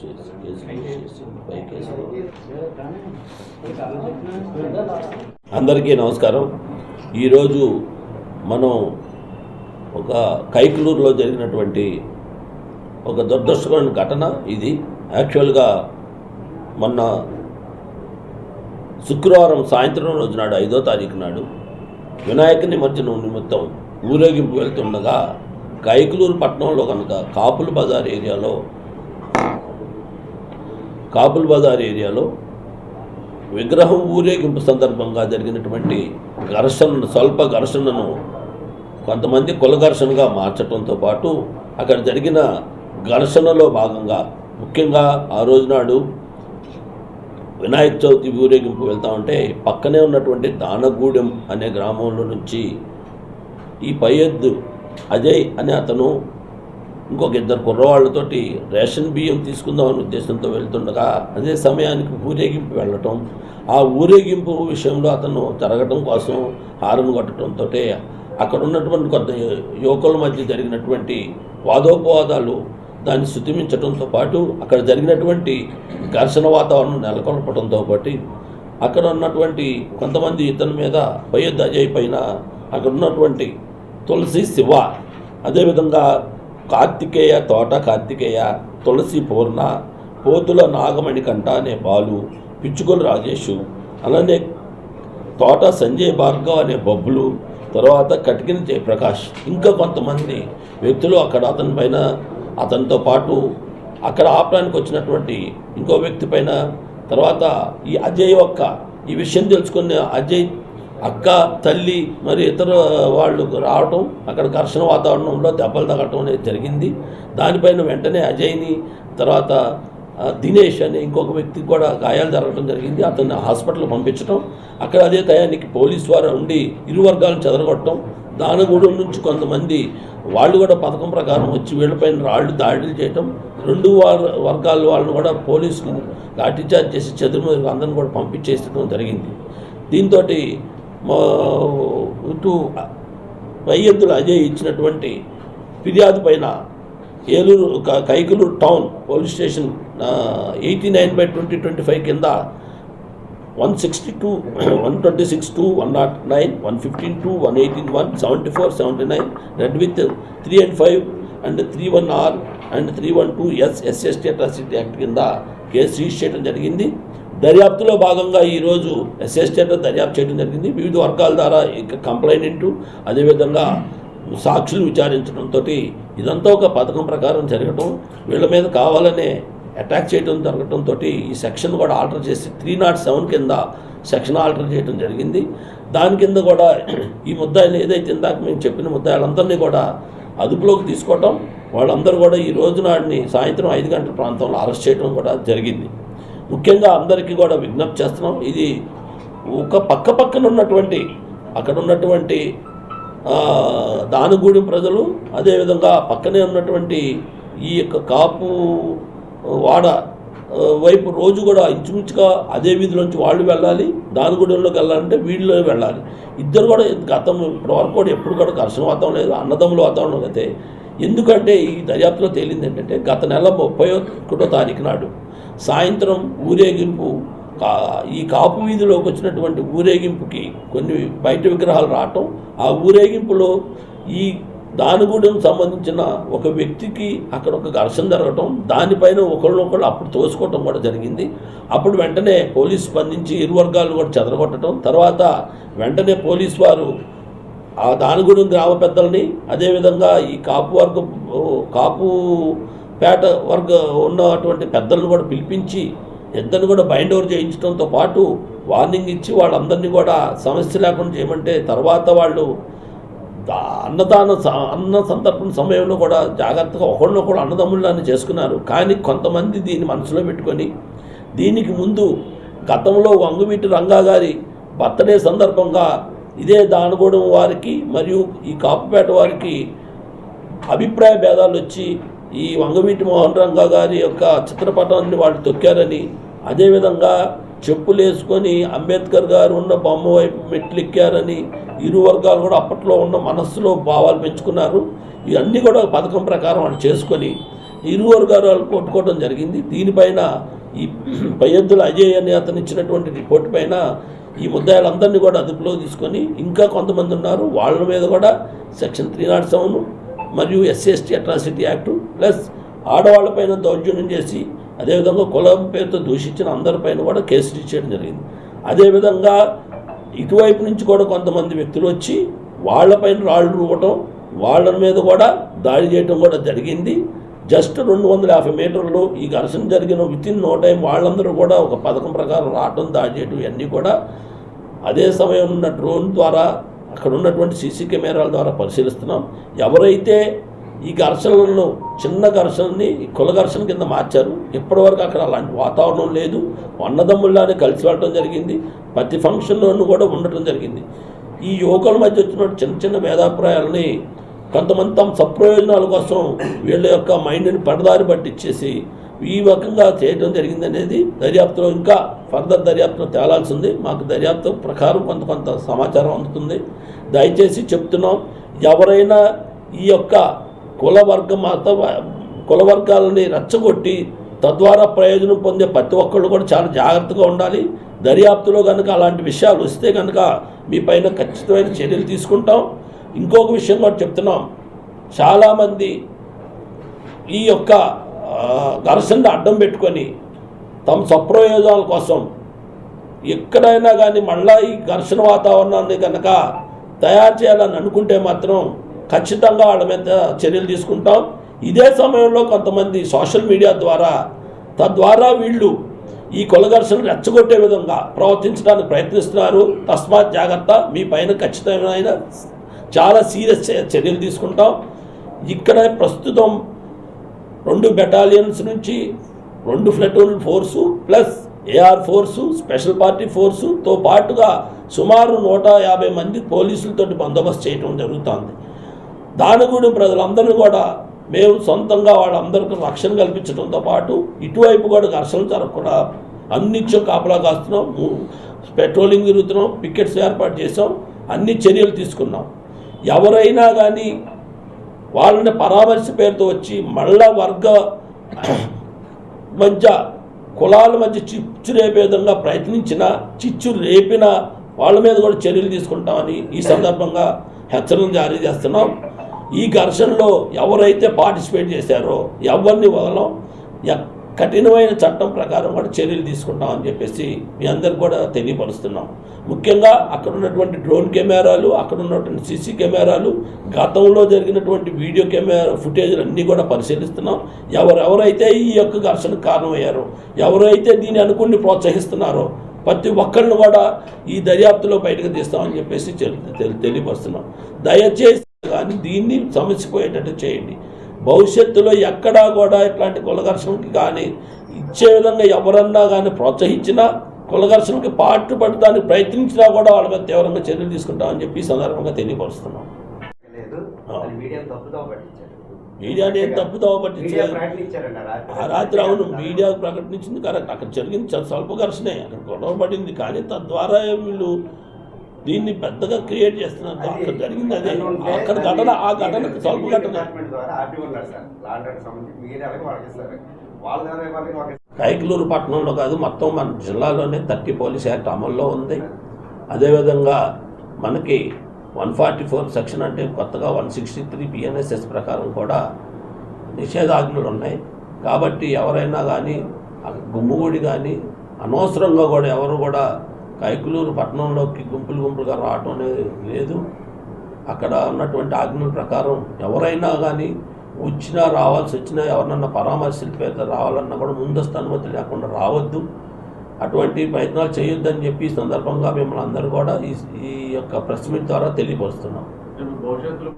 చేసి కేసులు పై కేసులు అందరికీ నమస్కారం. ఈరోజు మనం ఒక కైకలూరులో జరిగినటువంటి ఒక దురదృష్టకరమైన ఘటన ఇది. యాక్చువల్గా మొన్న శుక్రవారం సాయంత్రం రోజు నాడు ఐదో తారీఖు నాడు వినాయక నిమజ్జనం నిమిత్తం ఊరేగింపు వెళ్తుండగా కైకలూరు పట్టణంలో కనుక కాపుల బజార్ ఏరియాలో కాబుల్ బజార్ ఏరియాలో విగ్రహం ఊరేగింపు సందర్భంగా జరిగినటువంటి ఘర్షణ స్వల్ప ఘర్షణను కొంతమంది కుల ఘర్షణగా మార్చడంతో పాటు అక్కడ జరిగిన ఘర్షణలో భాగంగా ముఖ్యంగా ఆ రోజు నాడు వినాయక చవితి ఊరేగింపు వెళ్తా ఉంటే పక్కనే ఉన్నటువంటి దానగూడెం అనే గ్రామంలో నుంచి ఈ పైయద్దు అజయ్ అనే అతను ఇంకొక ఇద్దరు కుర్రవాళ్ళతోటి రేషన్ బియ్యం తీసుకుందామనే ఉద్దేశంతో వెళ్తుండగా అదే సమయానికి ఊరేగింపు వెళ్ళటం. ఆ ఊరేగింపు విషయంలో అతను జరగటం కోసం హారన్ కొట్టడంతో అక్కడ ఉన్నటువంటి కొంత యువకుల మధ్య జరిగినటువంటి వాదోపవాదాలు దాన్ని శుతిమించడంతో పాటు అక్కడ జరిగినటువంటి ఘర్షణ వాతావరణం నెలకొల్పడంతో పాటు అక్కడ ఉన్నటువంటి కొంతమంది ఇతని మీద పై అజయ్ పైన అక్కడ ఉన్నటువంటి తులసి శివ అదేవిధంగా కార్తికేయ తోట కార్తికేయ తులసి పూర్ణ పోతుల నాగమణి కంట అనే బాలు పిచ్చుకలు రాజేషు అలానే తోట సంజయ్ భార్గవ్ అనే బొబ్బులు తర్వాత కటికిన జయప్రకాష్ ఇంకా కొంతమంది వ్యక్తులు అక్కడ అతని పైన అతనితో పాటు అక్కడ ఆపడానికి వచ్చినటువంటి ఇంకో వ్యక్తి పైన తర్వాత ఈ అజయ్ యొక్క ఈ విషయం తెలుసుకున్న అజయ్ అక్క తల్లి మరి ఇతర వాళ్ళు రావటం అక్కడ ఘర్షణ వాతావరణంలో దెబ్బలు తగ్గటం అనేది జరిగింది. దానిపైన వెంటనే అజయ్ని తర్వాత దినేష్ అనే ఇంకొక వ్యక్తికి కూడా గాయాలు జరగడం జరిగింది. అతన్ని హాస్పిటల్ పంపించడం అక్కడ అదే టయానికి పోలీస్ వారు ఉండి ఇరు వర్గాలను చెదరగొట్టడం దానగూడెం నుంచి కొంతమంది వాళ్ళు కూడా పథకం ప్రకారం వచ్చి వీళ్ళపైన రాళ్ళు దాడులు చేయటం. రెండు వార వర్గాల వాళ్ళని కూడా పోలీసులు లాఠీచార్జ్ చేసి చదువు అందరిని కూడా పంపించేసడం జరిగింది. దీంతో ఇటు వైద్యులు అజయ్ ఇచ్చినటువంటి ఫిర్యాదు పైన Eluru Kaikaluru town police station eighty nine by twenty twenty five కింద one sixty two one twenty six two one nought nine one fifteen two one eighteen one seventy four seventy nine read with three and five and three one R and three one two S SST atrocity act కింద case register చేయడం జరిగింది. దర్యాప్తులో భాగంగా ఈరోజు SST దర్యాప్తు చేయడం జరిగింది. వివిధ వర్గాల ద్వారా ఇంకా కంప్లైంట్ అదేవిధంగా సాక్షులు విచారించడంతో ఇదంతా ఒక పథకం ప్రకారం జరగటం వీళ్ళ మీద కావాలనే అటాక్ చేయడం జరగడంతో ఈ సెక్షన్ కూడా ఆల్టర్ చేసి త్రీ నాట్ సెవెన్ కింద సెక్షన్ ఆల్టర్ చేయడం జరిగింది. దాని కింద కూడా ఈ ముద్దాయిలు ఏదైతే ఇందాక మేము చెప్పిన ముద్దాయిలందరినీ కూడా అదుపులోకి తీసుకోవటం వాళ్ళందరూ కూడా ఈ రోజు నాడిని సాయంత్రం ఐదు గంటల ప్రాంతంలో అరెస్ట్ చేయడం కూడా జరిగింది. ముఖ్యంగా అందరికీ కూడా విజ్ఞప్తి చేస్తున్నాం. ఇది ఒక పక్క పక్కన ఉన్నటువంటి అక్కడ ఉన్నటువంటి దానిగూడెం దానుగూడెం ప్రజలు అదేవిధంగా పక్కనే ఉన్నటువంటి ఈ యొక్క కాపు వాడ వైపు రోజు కూడా ఇంచుమించుగా అదే వీధిలోంచి వాళ్ళు వెళ్ళాలి దానిగూడెంలోకి వెళ్ళాలంటే వీళ్ళు వెళ్ళాలి. ఇద్దరు కూడా గతం ఇప్పటివరకు కూడా ఎప్పుడు కూడా ఘర్షణ వాతావరణం లేదు అన్నదమ్ముల వాతావరణం అయితే ఎందుకంటే ఈ దర్యాప్తులో తేలింది ఏంటంటే గత నెల ముప్పై ఒకటో తారీఖు నాడు సాయంత్రం ఊరేగింపు కా ఈ కాపు వీధిలోకి వచ్చినటువంటి ఊరేగింపుకి కొన్ని బయట విగ్రహాలు రావటం ఆ ఊరేగింపులో ఈ దానిగూడెం సంబంధించిన ఒక వ్యక్తికి అక్కడ ఒక ఘర్షణ జరగటం దానిపైన ఒకళ్ళొకళ్ళు అప్పుడు తోసుకోవటం కూడా జరిగింది. అప్పుడు వెంటనే పోలీసు స్పందించి ఇరు వర్గాలు కూడా చెదరగొట్టడం తర్వాత వెంటనే పోలీసు వారు ఆ దానిగూడెం గ్రామ పెద్దలని అదేవిధంగా ఈ కాపు వర్గ కాపు పేట వర్గ ఉన్నటువంటి పెద్దలను కూడా పిలిపించి ఇద్దరిని కూడా బైండ్ ఓవర్ చేయించడంతో పాటు వార్నింగ్ ఇచ్చి వాళ్ళందరినీ కూడా సమస్య లేకుండా చేయమంటే తర్వాత వాళ్ళు అన్నదాన స- అన్న సందర్భం సమయంలో కూడా జాగ్రత్తగా ఒకళ్ళనొకళ్ళు అన్నదమ్ముళ్ళని చేసుకున్నారు. కానీ కొంతమంది దీన్ని మనసులో పెట్టుకొని దీనికి ముందు గతంలో వంగువీటి రంగా గారి బర్త్డే సందర్భంగా ఇదే దానగూడెం వారికి మరియు ఈ కాపుపేట వారికి అభిప్రాయ భేదాలు వచ్చి ఈ వంగవీటి మోహన్ రంగా గారి యొక్క చిత్రపటాన్ని వాళ్ళు తొక్కారని అదేవిధంగా చెప్పులు వేసుకొని అంబేద్కర్ గారు ఉన్న బొమ్మ వైపు మెట్లు ఎక్కారని ఇరు వర్గాలు కూడా అప్పట్లో ఉన్న మనస్సులో భావాలు పెంచుకున్నారు. ఇవన్నీ కూడా పథకం ప్రకారం వాళ్ళు చేసుకొని ఇరు వర్గాలు కొట్టుకోవడం జరిగింది. దీనిపైన ఈ పయ్యద్దుల అజయ్ అని అతను ఇచ్చినటువంటి రిపోర్ట్ పైన ఈ ముద్దాయిలందరినీ కూడా అదుపులో తీసుకొని ఇంకా కొంతమంది ఉన్నారు. వాళ్ళ మీద కూడా సెక్షన్ త్రీ నాట్ సెవెన్ మరియు SC ST atrocity act plus ఆడవాళ్ళపైన దౌర్జన్యం చేసి అదేవిధంగా కులం పేరుతో దూషించిన అందరిపైన కూడా కేసు ఇచ్చేయడం జరిగింది. అదేవిధంగా ఇటువైపు నుంచి కూడా కొంతమంది వ్యక్తులు వచ్చి వాళ్ళపైన రాళ్ళు రూపటం వాళ్ళ మీద కూడా దాడి చేయడం కూడా జరిగింది. జస్ట్ రెండు వందల యాభై మీటర్లు ఈ ఘర్షణ జరిగిన వితిన్ నో టైం వాళ్ళందరూ కూడా ఒక పథకం ప్రకారం రావటం దాడి చేయడం ఇవన్నీ కూడా అదే సమయం ఉన్న డ్రోన్ ద్వారా అక్కడ ఉన్నటువంటి సీసీ కెమెరాల ద్వారా పరిశీలిస్తున్నాం. ఎవరైతే ఈ ఘర్షణలను చిన్న ఘర్షణని ఈ కుల ఘర్షణ కింద మార్చారు ఇప్పటివరకు అక్కడ అలాంటి వాతావరణం లేదు. అన్నదమ్ముల్లానే కలిసి వెళ్ళడం జరిగింది. ప్రతి ఫంక్షన్లోనూ కూడా ఉండటం జరిగింది. ఈ యువకుల మధ్య వచ్చిన చిన్న చిన్న భేదాభిప్రాయాలని కొంతమంది తమ సప్రయోజనాల కోసం వీళ్ళ యొక్క మైండ్ని పడదారి పట్టించేసి ఈ రకంగా చేయడం జరిగింది అనేది దర్యాప్తులో ఇంకా ఫర్దర్ దర్యాప్తులో తేలాల్సి ఉంది మాకు దర్యాప్తు ప్రకారం కొంత కొంత సమాచారం అందుతుంది. దయచేసి చెప్తున్నాం ఎవరైనా ఈ యొక్క కుల వర్గ మత కుల వర్గాలని రెచ్చగొట్టి తద్వారా ప్రయోజనం పొందే ప్రతి ఒక్కళ్ళు కూడా చాలా జాగ్రత్తగా ఉండాలి. దర్యాప్తులో కనుక అలాంటి విషయాలు వస్తే కనుక మీ పైన ఖచ్చితమైన చర్యలు తీసుకుంటాం. ఇంకొక విషయం కూడా చెప్తున్నాం. చాలామంది ఈ యొక్క ఆ, ఘర్షణను అడ్డం పెట్టుకొని తమ స్వప్రయోజనాల కోసం ఎక్కడైనా కానీ మళ్ళా ఈ ఘర్షణ వాతావరణాన్ని కనుక తయారు చేయాలని అనుకుంటే మాత్రం ఖచ్చితంగా వాళ్ళ మీద చర్యలు తీసుకుంటాం. ఇదే సమయంలో కొంతమంది సోషల్ మీడియా ద్వారా తద్వారా వీళ్ళు ఈ కులఘర్షణ రెచ్చగొట్టే విధంగా ప్రవర్తించడానికి ప్రయత్నిస్తున్నారు. తస్మాత్ జాగ్రత్త మీ పైన ఖచ్చితమైన చాలా సీరియస్ చర్యలు తీసుకుంటాం. ఇక్కడ ప్రస్తుతం రెండు బెటాలియన్స్ నుంచి రెండు platoon force plus AR force special party ఫోర్సుతో పాటుగా సుమారు నూట యాభై మంది పోలీసులతోటి బందోబస్తు చేయడం జరుగుతోంది. దానిగూడెం ప్రజలందరినీ కూడా మేము సొంతంగా వాళ్ళందరికీ రక్షణ కల్పించడంతో పాటు ఇటువైపు కూడా ఘర్షణ జరగకుండా అన్నిత్యం కాపలా కాస్తున్నాం పెట్రోలింగ్ తిరుగుతున్నాం పికెట్స్ ఏర్పాటు చేసాం అన్ని చర్యలు తీసుకున్నాం. ఎవరైనా కానీ వాళ్ళని పరామర్శ పేరుతో వచ్చి మళ్ళా వర్గ మధ్య కులాల మధ్య చిచ్చు రేపే విధంగా ప్రయత్నించిన చిచ్చు రేపిన వాళ్ళ మీద కూడా చర్యలు తీసుకుంటామని ఈ సందర్భంగా హెచ్చరికలు జారీ చేస్తున్నాం. ఈ ఘర్షణలో ఎవరైతే పార్టిసిపేట్ చేశారో ఎవరిని వదలం ఎ- కఠినమైన చట్టం ప్రకారం కూడా చర్యలు తీసుకుంటాం అని చెప్పేసి మీ అందరికి కూడా తెలియపరుస్తున్నాం. ముఖ్యంగా అక్కడ ఉన్నటువంటి డ్రోన్ కెమెరాలు అక్కడ ఉన్నటువంటి సీసీ కెమెరాలు గతంలో జరిగినటువంటి వీడియో కెమెరా ఫుటేజ్లు అన్నీ కూడా పరిశీలిస్తున్నాం. ఎవరెవరైతే ఈ యొక్క ఘర్షణకు కారణమయ్యారో ఎవరైతే దీన్ని అనుకుని ప్రోత్సహిస్తున్నారో ప్రతి ఒక్కరిని కూడా ఈ దర్యాప్తులో బయటకు తీస్తామని చెప్పేసి తెలియపరుస్తున్నాం. దయచేసి కానీ దీన్ని సమస్యపోయేటట్టు చేయండి. భవిష్యత్తులో ఎక్కడా కూడా ఇట్లాంటి కులఘర్షణకి కానీ ఇచ్చే విధంగా ఎవరన్నా కానీ ప్రోత్సహించినా కులఘర్షణకి పాటుపడడానికి ప్రయత్నించినా కూడా వాళ్ళ మీద తీవ్రంగా చర్యలు తీసుకుంటామని చెప్పి సందర్భంగా తెలియపరుస్తున్నాం. మీడియా మీడియాని ఏం తప్పుదో మీడియా పట్టించారు ఆ రాత్రి అవును మీడియా ప్రకటించింది కరెక్ట్. అక్కడ జరిగింది చాలా స్వల్ప ఘర్షణే అక్కడ గొడవ పడింది. కానీ తద్వారా వీళ్ళు దీన్ని పెద్దగా క్రియేట్ చేస్తున్నారు అక్కడ జరిగింది అదే. అక్కడ ఘటన ఆ ఘటనకు స్వల్ప ఘటన కైకలూరు పట్టణంలో కాదు మొత్తం మన జిల్లాలోనే థర్టీ పోలీస్ యాక్ట్ అమల్లో ఉంది. అదేవిధంగా మనకి వన్ ఫార్టీ ఫోర్ సెక్షన్ అంటే కొత్తగా వన్ సిక్స్టీ త్రీ పిఎన్ఎస్ఎస్ ప్రకారం కూడా నిషేధాజ్ఞలు ఉన్నాయి. కాబట్టి ఎవరైనా కానీ గుమ్ముగూడి కానీ అనవసరంగా కూడా ఎవరు కూడా కైకులూరు పట్టణంలోకి గుంపులు గుంపులుగా రావటం అనేది లేదు. అక్కడ ఉన్నటువంటి ఆజ్ఞల ప్రకారం ఎవరైనా కానీ వచ్చినా రావాల్సి వచ్చినా ఎవరినన్నా పరామర్శల రావాలన్నా కూడా ముందస్తు అనుమతి లేకుండా రావద్దు. అటువంటి ప్రయత్నాలు చేయొద్దని చెప్పి ఈ సందర్భంగా మిమ్మల్ని అందరూ కూడా ఈ ఈ యొక్క ప్రెస్ మీట్ ద్వారా తెలియపరుస్తున్నాం. భవిష్యత్తులో